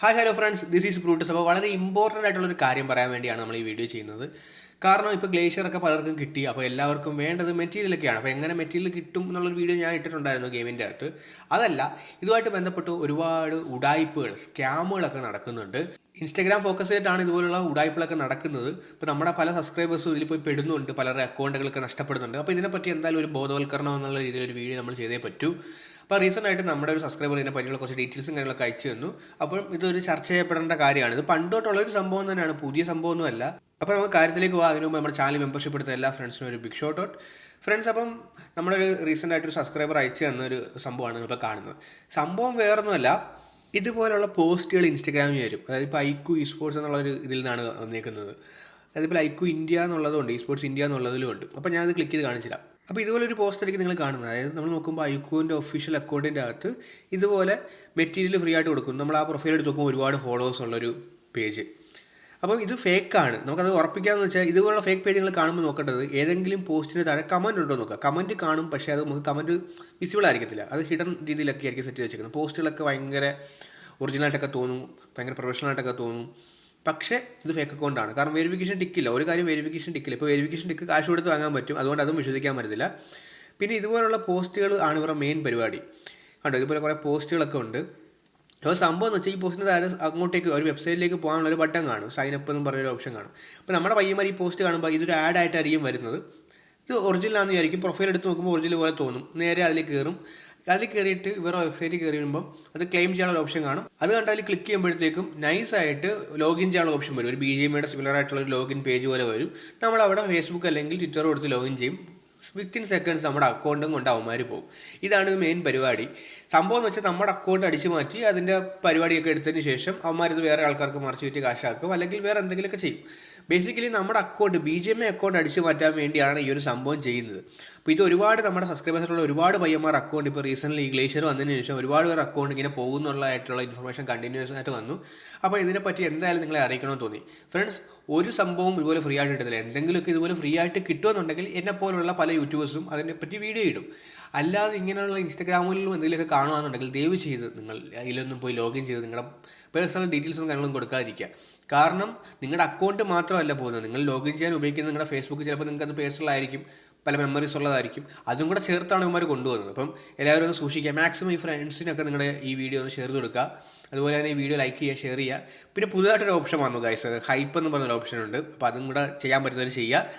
Hi hello friends this is Brutus അപ്പോൾ വളരെ important ആയിട്ടുള്ള ഒരു കാര്യം പറയാൻ വേണ്ടിയാണ് നമ്മൾ ഈ വീഡിയോ ചെയ്യുന്നത്. കാരണം ഇപ്പോൾ ഗ്ലേഷ്യർ ഒക്കെ പലർക്കും കിട്ടി. അപ്പോൾ എല്ലാവർക്കും വേണ്ടത് മെറ്റീരിയലൊക്കെയാണ് അപ്പോൾ എങ്ങനെ മെറ്റീരിയൽ കിട്ടും എന്നുള്ളൊരു വീഡിയോ ഞാൻ ഇട്ടിട്ടുണ്ടായിരുന്നു ഗെയിമിന്റെ അകത്ത്. അതല്ല ഇതുമായിട്ട് ബന്ധപ്പെട്ട് ഒരുപാട് ഉടായ്പകൾ സ്കാമുകളൊക്കെ നടക്കുന്നുണ്ട്. ഇൻസ്റ്റാഗ്രാം ഫോക്കസ് ചെയ്തിട്ടാണ് ഇതുപോലുള്ള ഉടായ്പകളൊക്കെ നടക്കുന്നത്. ഇപ്പോൾ നമ്മുടെ പല സബ്സ്ക്രൈബേഴ്സും ഇതിൽ പോയി പെടുന്നുണ്ട്. പലരുടെ അക്കൗണ്ടുകളൊക്കെ നഷ്ടപ്പെടുന്നുണ്ട്. അപ്പോൾ ഇതിനെപ്പറ്റി എന്തായാലും ഒരു ബോധവൽക്കരണം എന്നുള്ള രീതിയിൽ ഒരു വീഡിയോ നമ്മൾ ചെയ്തേ പറ്റൂ. അപ്പോൾ റീസെന്റ് ആയിട്ട് നമ്മുടെ ഒരു സബ്സ്ക്രൈബർ ഇതിനെ പറ്റിയുള്ള കുറച്ച് ഡീറ്റെയിൽസും കാര്യങ്ങളൊക്കെ അയച്ചു തന്നു. അപ്പം ഇതൊരു ചർച്ച ചെയ്യപ്പെടേണ്ട കാര്യമാണ്. ഇത് പണ്ടോട്ടുള്ള ഒരു സംഭവം തന്നെയാണ്. പുതിയ സംഭവമൊന്നുമല്ല. അപ്പോൾ നമുക്ക് കാര്യത്തിലേക്ക് പോകാം. അതിന് മുമ്പ് നമ്മുടെ ചാനൽ മെമ്പർഷിപ്പ് എടുത്ത എല്ലാ ഫ്രണ്ട്സിനും ഒരു ബിഗ് ഷോട്ട് ഔട്ട് ഫ്രണ്ട്സ് അപ്പം നമ്മളൊരു റീസെന്റ് ആയിട്ട് ഒരു സബ്സ്ക്രൈബർ അയച്ചു തന്ന ഒരു സംഭവമാണ് നിങ്ങളിപ്പോൾ കാണുന്നത്. സംഭവം വേറൊന്നുമല്ല. ഇതുപോലുള്ള പോസ്റ്റുകൾ ഇൻസ്റ്റഗ്രാമിൽ വരും. അതായത് ഇപ്പോൾ ഐക്കു ഇ സ്പോർട്സ് എന്നുള്ളൊരു ഇതിൽ നിന്നാണ് വന്നേക്കുന്നത്. അതായത് ഇപ്പോൾ ഐക്കു ഇന്ത്യ എന്നുള്ളതുണ്ട് ഇ സ്പോർട്സ് ഇന്ത്യ എന്നുള്ളതിലും ഉണ്ട്. അപ്പോൾ ഞാനത് ക്ലിക്ക് ചെയ്ത് കാണിച്ചില്ല അപ്പോൾ ഇതുപോലെ ഒരു പോസ്റ്റ് ആയിരിക്കും നിങ്ങൾ കാണുന്നത് അതായത് നമ്മൾ നോക്കുമ്പോൾ ഐക്കുവിന്റെ ഒഫീഷ്യൽ അക്കൗണ്ടിന്റെ അകത്ത് ഇതുപോലെ മെറ്റീരിയൽ ഫ്രീ ആയിട്ട് കൊടുക്കും. നമ്മൾ ആ പ്രൊഫൈൽ എടുത്ത് നോക്കുമ്പോൾ ഒരുപാട് ഫോളോവേഴ്സ് ഉള്ളൊരു പേജ് അപ്പം ഇത് ഫേക്കാണ് നമുക്കത് ഉറപ്പിക്കാമെന്ന് വെച്ചാൽ ഇതുപോലുള്ള ഫേക്ക് പേജ് നിങ്ങൾ കാണുമ്പോൾ നോക്കേണ്ടത് ഏതെങ്കിലും പോസ്റ്റിന് താഴെ കമന്റ് ഉണ്ടോ നോക്കുക. കമന്റ് കാണും പക്ഷേ അത് നമുക്ക് കമന്റ് വിസിബിൾ ആയിരിക്കത്തില്ല. അത് ഹിഡൻ രീതിയിലൊക്കെ ആയിരിക്കും സെറ്റ് ചെയ്ത് വെച്ചിരിക്കുന്നത് പോസ്റ്റുകളൊക്കെ ഭയങ്കര ഒറിജിനലായിട്ടൊക്കെ തോന്നും ഭയങ്കര പ്രൊഫഷണൽ ആയിട്ടൊക്കെ തോന്നും. പക്ഷേ ഇത് ഫേക്ക് അക്കൗണ്ടാണ് കാരണം വെരിഫിക്കേഷൻ ടിക്കില്ല ഒരു കാര്യം വെരിഫിക്കേഷൻ ടിക്കില്ല ഇപ്പോൾ വെരിഫിക്കേഷൻ ടിക്ക് കാശ് കൊടുത്ത് വാങ്ങാൻ പറ്റും. അതുകൊണ്ട് അതും വിശ്വസിക്കാൻ പറ്റത്തില്ല. പിന്നെ ഇതുപോലുള്ള പോസ്റ്റുകൾ ആണ് ഇവരുടെ മെയിൻ പരിപാടി. കണ്ടോ? ഇതുപോലെ കുറേ പോസ്റ്റുകളൊക്കെ ഉണ്ട്. അപ്പോൾ സംഭവം എന്ന് വെച്ചാൽ ഈ പോസ്റ്റിന് താഴെ അങ്ങോട്ടേക്ക് ഒരു വെബ്സൈറ്റിലേക്ക് പോകാനുള്ള ഒരു ബട്ടൺ കാണും. സൈൻ അപ്പ് എന്നും പറഞ്ഞൊരു ഓപ്ഷൻ കാണും. അപ്പോൾ നമ്മുടെ പയ്യന്മാർ ഈ പോസ്റ്റ് കാണുമ്പോൾ ഇതൊരു ആഡ് ആയിട്ടായിരിക്കും വരുന്നത്. ഇത് ഒറിജിനൽ ആണെന്ന് വിചാരിക്കും. പ്രൊഫൈൽ എടുത്ത് നോക്കുമ്പോൾ ഒറിജിനൽ പോലെ തോന്നും. നേരെ അതിലേക്ക് കയറും അതിൽ കയറിയിട്ട് ഇവരുടെ വെബ്സൈറ്റ് കയറി വരുമ്പം അത് ക്ലെയിം ചെയ്യാനുള്ള ഓപ്ഷൻ കാണും. അത് കണ്ട് അതിൽ ക്ലിക്ക് ചെയ്യുമ്പോഴത്തേക്കും നൈസായിട്ട് ലോഗിൻ ചെയ്യാനുള്ള ഓപ്ഷൻ വരും. ഒരു ബി ജെ എമ്മയുടെ സിമിലർ ആയിട്ടുള്ള ഒരു ലോഗിൻ പേജ് പോലെ വരും. നമ്മൾ അവിടെ ഫേസ്ബുക്ക് അല്ലെങ്കിൽ ട്വിറ്റർ കൊടുത്ത് ലോഗിൻ ചെയ്യും. വിത്തിൻ സെക്കൻഡ്സ് നമ്മുടെ അക്കൗണ്ടും കൊണ്ട് അവന്മാർ പോകും. ഇതാണ് മെയിൻ പരിപാടി. സംഭവം എന്ന് വെച്ചാൽ നമ്മുടെ അക്കൗണ്ട് അടിച്ചു മാറ്റി അതിന്റെ പരിപാടിയൊക്കെ എടുത്തതിന് ശേഷം അവന്മാരിത് വേറെ ആൾക്കാർക്ക് മറിച്ച് വിറ്റ് കാശാക്കും. അല്ലെങ്കിൽ വേറെ എന്തെങ്കിലുമൊക്കെ ചെയ്യും. ബേസിക്കലി നമ്മുടെ account B J M account അടിച്ചു മാറ്റാൻ വേണ്ടിയാണ് ഈ ഒരു സംഭവം ചെയ്യുന്നത്. അപ്പോൾ ഇത് ഒരുപാട് നമ്മുടെ സബ്സ്ക്രൈബേഴ്സിലുള്ള ഒരുപാട് പയ്യന്മാർ അക്കൗണ്ട് ഇപ്പോൾ റീസെന്റ്ലി ഈ ഗ്ലേഷ്യർ വന്നതിന് ശേഷം ഒരുപാട് പേർ അക്കൗണ്ട് ഇങ്ങനെ പോകുന്നുള്ളതായിട്ടുള്ള ഇൻഫർമേഷൻ കണ്ടിന്യൂസ് ആയിട്ട് വന്നു. അപ്പോൾ ഇതിനെപ്പറ്റി എന്തായാലും നിങ്ങളെ അറിയിക്കണമെന്ന് തോന്നി. ഫ്രണ്ട്സ് ഒരു സംഭവം ഇതുപോലെ ഫ്രീ ആയിട്ട് കിട്ടുന്നില്ല എന്തെങ്കിലുമൊക്കെ ഇതുപോലെ ഫ്രീ ആയിട്ട് കിട്ടുമെന്നുണ്ടെങ്കിൽ എന്നെ പോലുള്ള പല യൂട്യൂബേഴ്സും അതിനെപ്പറ്റി വീഡിയോ ഇടും. അല്ലാതെ ഇങ്ങനെയുള്ള ഇൻസ്റ്റാഗ്രാമിലും എന്തെങ്കിലുമൊക്കെ കാണുകയാണെന്നുണ്ടെങ്കിൽ ദയവ് ചെയ്ത് നിങ്ങൾ അതിലൊന്നും പോയി ലോഗിൻ ചെയ്ത് നിങ്ങളുടെ പേഴ്സണൽ ഡീറ്റെയിൽസും കാര്യങ്ങളും കൊടുക്കാതിരിക്കുക. കാരണം നിങ്ങളുടെ അക്കൗണ്ട് മാത്രമല്ല പോകുന്നത്. നിങ്ങൾ ലോഗിൻ ചെയ്യാൻ ഉപയോഗിക്കുന്ന നിങ്ങളുടെ ഫേസ്ബുക്ക് ചിലപ്പോൾ നിങ്ങൾക്ക് അത് പേഴ്സണൽ ആയിരിക്കും. പല മെമ്മറീസ് ഉള്ളതായിരിക്കും. അതും കൂടെ ചേർത്താണ് ഇവന്മാർ കൊണ്ടുവന്നത്. അപ്പം എല്ലാവരും ഒന്ന് സൂക്ഷിക്കുക. മാക്സിമം ഈ ഫ്രണ്ട്സിനൊക്കെ നിങ്ങളുടെ ഈ വീഡിയോ ഒന്ന് ഷെയർ കൊടുക്കുക. അതുപോലെ തന്നെ ഈ വീഡിയോ ലൈക്ക് ചെയ്യുക ഷെയർ ചെയ്യുക. പിന്നെ പുതുതായിട്ടൊരു ഓപ്ഷൻ വന്നു ഗൈസ് ഹൈപ്പ് എന്ന് പറഞ്ഞൊരു ഓപ്ഷൻ ഉണ്ട്. അപ്പോൾ അതും കൂടെ ചെയ്യാൻ പറ്റുന്നവർ ചെയ്യുക.